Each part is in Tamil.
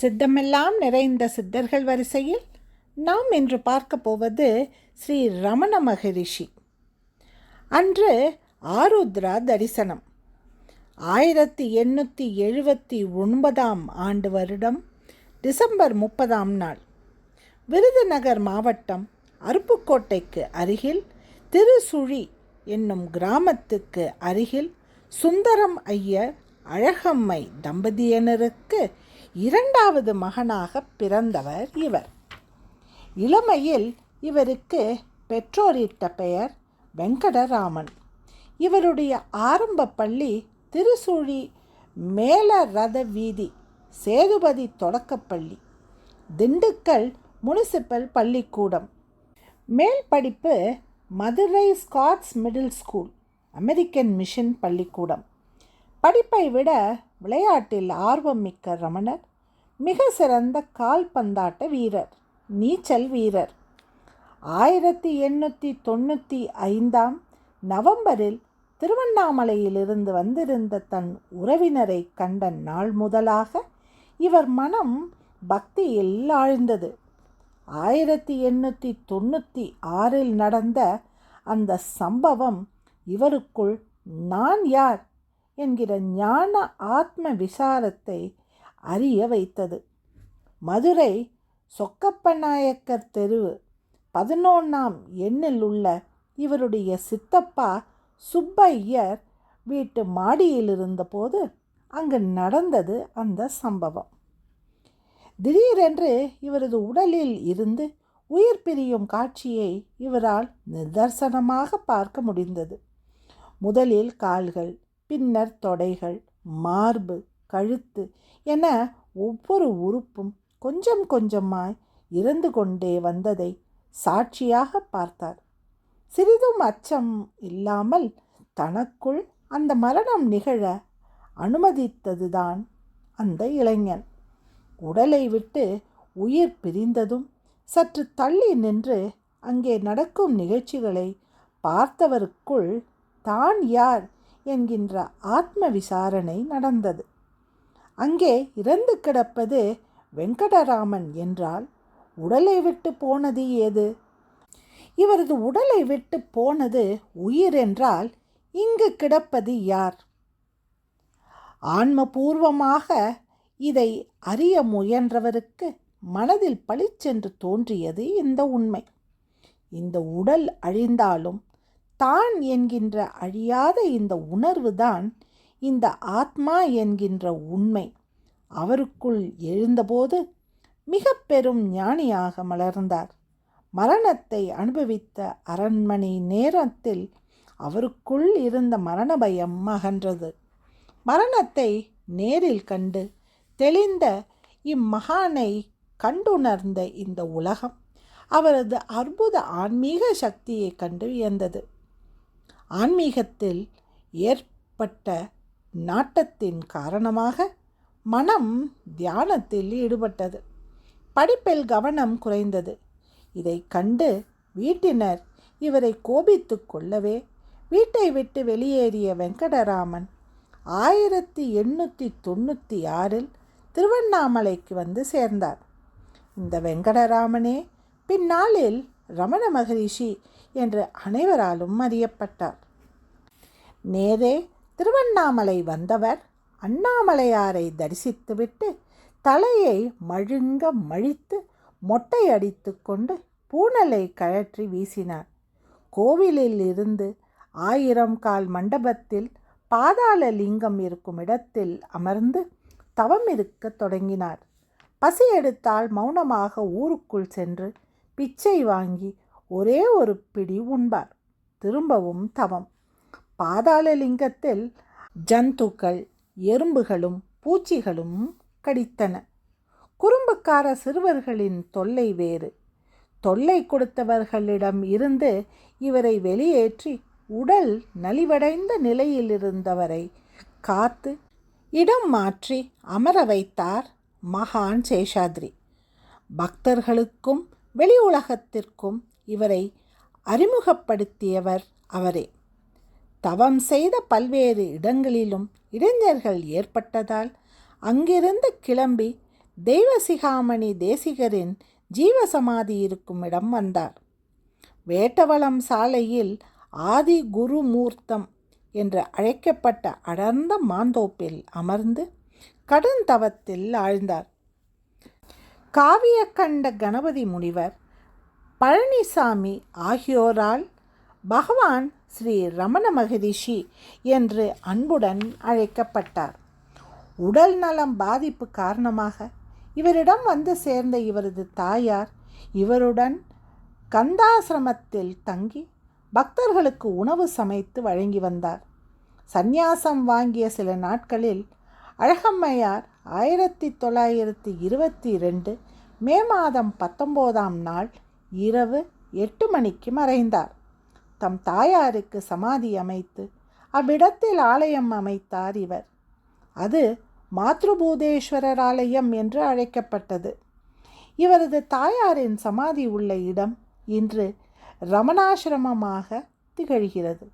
சித்தமெல்லாம் நிறைந்த சித்தர்கள் வரிசையில் நாம் இன்று பார்க்க போவது ஸ்ரீ ரமண மகரிஷி. அன்று ஆருத்ரா தரிசனம். ஆயிரத்தி எண்ணூற்றி எழுபத்தி ஒன்பதாம் ஆண்டு வருடம் டிசம்பர் முப்பதாம் நாள். விருதுநகர் மாவட்டம் அருப்புக்கோட்டைக்கு அருகில் திருசுழி என்னும் கிராமத்துக்கு அருகில் சுந்தரம் ஐயர் அழகம்மை தம்பதியினருக்கு இரண்டாவது மகனாக பிறந்தவர் இவர். இளமையில் இவருக்கு பெற்றோரிட்ட பெயர் வெங்கடராமன். இவருடைய ஆரம்ப பள்ளி திருசூழி மேல ரத வீதி சேதுபதி தொடக்கப்பள்ளி திண்டுக்கல் முனிசிபல் பள்ளிக்கூடம். மேல் படிப்பு Madurai Scotts middle school American mission பள்ளிக்கூடம். படிப்பை விட விளையாட்டில் ஆர்வம் மிக்க ரமணர் மிக சிறந்த கால்பந்தாட்ட வீரர் நீச்சல் வீரர். ஆயிரத்தி எண்ணூற்றி தொண்ணூற்றி ஐந்தாம் நவம்பரில் திருவண்ணாமலையிலிருந்து வந்திருந்த தன் உறவினரை கண்ட நாள் முதலாக இவர் மனம் பக்தியில் ஆழ்ந்தது. ஆயிரத்தி எண்ணூற்றி தொண்ணூற்றி ஆறில் நடந்த அந்த சம்பவம் இவருக்குள் நான் யார் என்கிற ஞான ஆத்ம விசாரத்தை அறிய வைத்தது. மதுரை சொக்கப்பநாயக்கர் தெருவு பதினொன்றாம் எண்ணில் உள்ள இவருடைய சித்தப்பா சுப்பையர் வீட்டு மாடியில் இருந்தபோது அங்கு நடந்தது அந்த சம்பவம். திடீரென்று இவரது உடலில் இருந்து உயிர் பிரியும் காட்சியை இவரால் நிதர்சனமாக பார்க்க முடிந்தது. முதலில் கால்கள் பின்னர் தொடைகள் மார்பு கழுத்து என ஒவ்வொரு உறுப்பும் கொஞ்சம் கொஞ்சமாய் இறந்து கொண்டே வந்ததை சாட்சியாக பார்த்தார். சிறிதும் அச்சம் இல்லாமல் தனக்குள் அந்த மரணம் நிகழ அனுமதித்ததுதான் அந்த இளைஞன். உடலை விட்டு உயிர் பிரிந்ததும் சற்று தள்ளி நின்று அங்கே நடக்கும் நிகழ்ச்சிகளை பார்த்தவருக்குள் தான் யார் என்கின்ற ஆத்ம விசாரணை நடந்தது. அங்கே இறந்து கிடப்பது வெங்கடராமன் என்றால் உடலை விட்டு போனது ஏது? இவரது உடலை விட்டு போனது உயிர் என்றால் இங்கு கிடப்பது யார்? ஆன்மபூர்வமாக இதை அறிய முயன்றவருக்கு மனதில் பளிச்சென்று தோன்றியது இந்த உண்மை. இந்த உடல் அழிந்தாலும் தான் என்கின்ற அழியாத இந்த உணர்வு தான் இந்த ஆத்மா என்கின்ற உண்மை. அவருக்குள் எழுந்தபோது மிக பெரும் ஞானியாக மலர்ந்தார். மரணத்தை அனுபவித்த அரண்மனை நேரத்தில் அவருக்குள் இருந்த மரண பயம் அகன்றது. மரணத்தை நேரில் கண்டு தெளிந்த இம்மகானை கண்டுணர்ந்த இந்த உலகம் அவரது அற்புத ஆன்மீக சக்தியை கண்டு வியந்தது. ஆன்மீகத்தில் ஏற்பட்ட நாட்டத்தின் காரணமாக மனம் தியானத்தில் ஈடுபட்டது. படிப்பில் கவனம் குறைந்தது. இதை கண்டு வீட்டினர் இவரை கோபித்து கொள்ளவே வீட்டை விட்டு வெளியேறிய வெங்கடராமன் ஆயிரத்தி எண்ணூற்றி தொண்ணூற்றி ஆறில் திருவண்ணாமலைக்கு வந்து சேர்ந்தார். இந்த வெங்கடராமனே பின்னாளில் ரமண மகரிஷி என்று அனைவராலும் அறியப்பட்டார். நேரே திருவண்ணாமலை வந்தவர் அண்ணாமலையாரை தரிசித்துவிட்டு தலையை மழுங்க மழித்து மொட்டை அடித்து கொண்டு பூனலை கழற்றி வீசினார். கோவிலில் இருந்து ஆயிரம் கால் மண்டபத்தில் பாதாள லிங்கம் இருக்கும் இடத்தில் அமர்ந்து தவம் இருக்கத் தொடங்கினார். பசி எடுத்தால் மௌனமாக ஊருக்குள் சென்று பிச்சை வாங்கி ஒரே ஒரு பிடி உண்பார். திரும்பவும் தவம். பாதாள லிங்கத்தில் ஜந்துக்கள் எறும்புகளும் பூச்சிகளும் கடித்தன. குறும்புக்கார சிறுவர்களின் தொல்லை வேறு. தொல்லை கொடுத்தவர்களிடம் இருந்து இவரை வெளியேற்றி உடல் நலிவடைந்த நிலையில் இருந்தவரை காத்து இடம் மாற்றி அமர வைத்தார் மகான் சேஷாத்ரி. பக்தர்களுக்கும் வெளி உலகத்திற்கும் இவரை அறிமுகப்படுத்தியவர் அவரே. தவம் செய்த பல்வேறு இடங்களிலும் இளைஞர்கள் ஏற்பட்டதால் அங்கிருந்து கிளம்பி தெய்வசிகாமணி தேசிகரின் ஜீவசமாதி இருக்கும் இடம் வந்தார். வேட்டவளம் சாலையில் ஆதி குருமூர்த்தம் என்று அழைக்கப்பட்ட அடர்ந்த மாந்தோப்பில் அமர்ந்து கடுந்தவத்தில் ஆழ்ந்தார். காவிய கண்ட கணபதி முனிவர் பழனிசாமி ஆகியோரால் பகவான் ஸ்ரீ ரமண மகரிஷி என்று அன்புடன் அழைக்கப்பட்டார். உடல் நலம் பாதிப்பு காரணமாக இவரிடம் வந்து சேர்ந்த இவரது தாயார் இவருடன் கந்தாசிரமத்தில் தங்கி பக்தர்களுக்கு உணவு சமைத்து வழங்கி வந்தார். சந்நியாசம் வாங்கிய சில நாட்களில் அழகம்மையார் ஆயிரத்தி தொள்ளாயிரத்தி இருபத்தி ரெண்டு மே மாதம் பத்தொம்போதாம் நாள் இரவு எட்டு மணிக்கு மறைந்தார். தம் தாயாருக்கு சமாதி அமைத்து அவ்விடத்தில் ஆலயம் அமைத்தார் இவர். அது மாத்ருபூதேஸ்வரர் ஆலயம் என்று அழைக்கப்பட்டது. இவரது தாயாரின் சமாதி உள்ள இடம் இன்று ரமணாசிரமமாக திகழ்கிறது.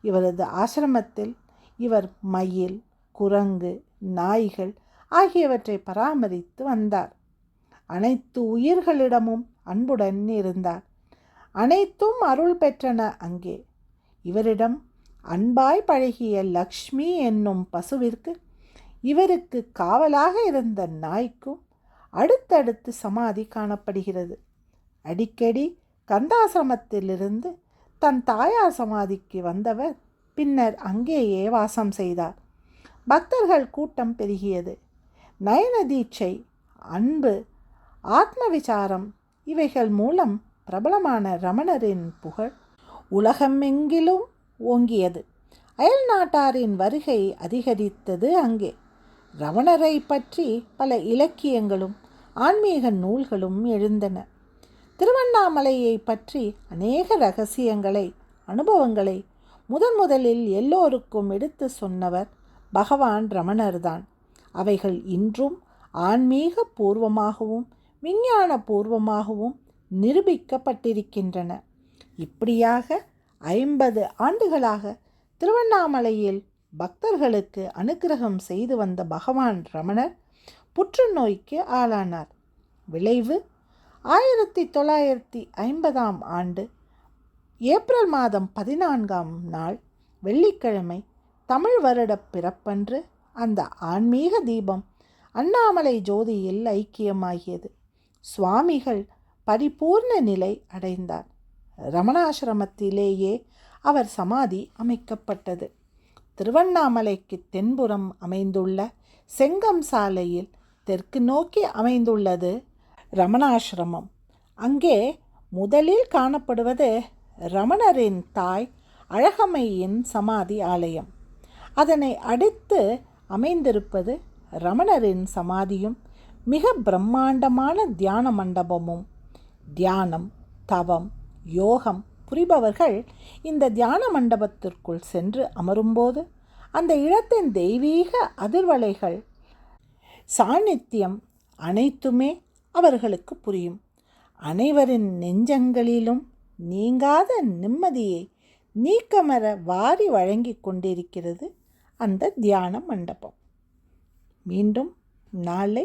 இவரது ஆசிரமத்தில் இவர் மயில் குரங்கு நாய்கள் ஆகியவற்றை பராமரித்து வந்தார். அனைத்து உயிர்களிடமும் அன்புடன் இருந்தார் அனைத்தும் அருள் பெற்றன அங்கே. இவரிடம் அன்பாய் பழகிய லக்ஷ்மி என்னும் பசுவிற்கு இவருக்கு காவலாக இருந்த நாய்க்கும் அடுத்தடுத்து சமாதி காணப்படுகிறது. அடிக்கடி கந்தாசிரமத்திலிருந்து தன் தாயார் சமாதிக்கு வந்தவர் பின்னர் அங்கேயே வாசம் செய்தார். பக்தர்கள் கூட்டம் பெருகியது. நயன தீட்சை அன்பு ஆத்ம விசாரம் இவைகள் மூலம் பிரபலமான ரமணரின் புகழ் உலகமெங்கிலும் ஓங்கியது. அயல் நாட்டாரின் வருகை அதிகரித்தது அங்கே. ரமணரை பற்றி பல இலக்கியங்களும் ஆன்மீக நூல்களும் எழுந்தன. திருவண்ணாமலையை பற்றி அநேக ரகசியங்களை அனுபவங்களை முதன் முதலில் எல்லோருக்கும் எடுத்து சொன்னவர் பகவான் ரமணர்தான். அவைகள் இன்றும் ஆன்மீக பூர்வமாகவும் விஞ்ஞான பூர்வமாகவும் நிரூபிக்கப்பட்டிருக்கின்றன. இப்படியாக ஐம்பது ஆண்டுகளாக திருவண்ணாமலையில் பக்தர்களுக்கு அனுக்கிரகம் செய்து வந்த பகவான் ரமணர் புற்றுநோய்க்கு ஆளானார். விளைவு ஆயிரத்தி தொள்ளாயிரத்தி ஐம்பதாம் ஆண்டு ஏப்ரல் மாதம் பதினான்காம் நாள் வெள்ளிக்கிழமை தமிழ் வருட பிறப்பன்று அந்த ஆன்மீக தீபம் அண்ணாமலை ஜோதியில் ஐக்கியமாகியது. சுவாமிகள் பரிபூர்ண நிலை அடைந்தார். ரமணாசிரமத்திலேயே அவர் சமாதி அமைக்கப்பட்டது. திருவண்ணாமலைக்கு தென்புறம் அமைந்துள்ள செங்கம் சாலையில் தெற்கு நோக்கி அமைந்துள்ளது ரமணாசிரமம். அங்கே முதலில் காணப்படுவது ரமணரின் தாய் அழகம்மையின் சமாதி ஆலயம். அதனை அடுத்து அமைந்திருப்பது ரமணரின் சமாதியும் மிக பிரம்மாண்டமான தியான மண்டபமும் தியானம் தவம் யோகம் புரிபவர்கள் இந்த தியான மண்டபத்திற்குள் சென்று அமரும்போது அந்த இடத்தின் தெய்வீக அதிர்வலைகள் சாநித்தியம் அனைத்துமே அவர்களுக்கு புரியும். அனைவரின் நெஞ்சங்களிலும் நீங்காத நிம்மதியை நீக்கமர வாரி வழங்கி கொண்டிருக்கிறது அந்த தியான மண்டபம். மீண்டும் நாளை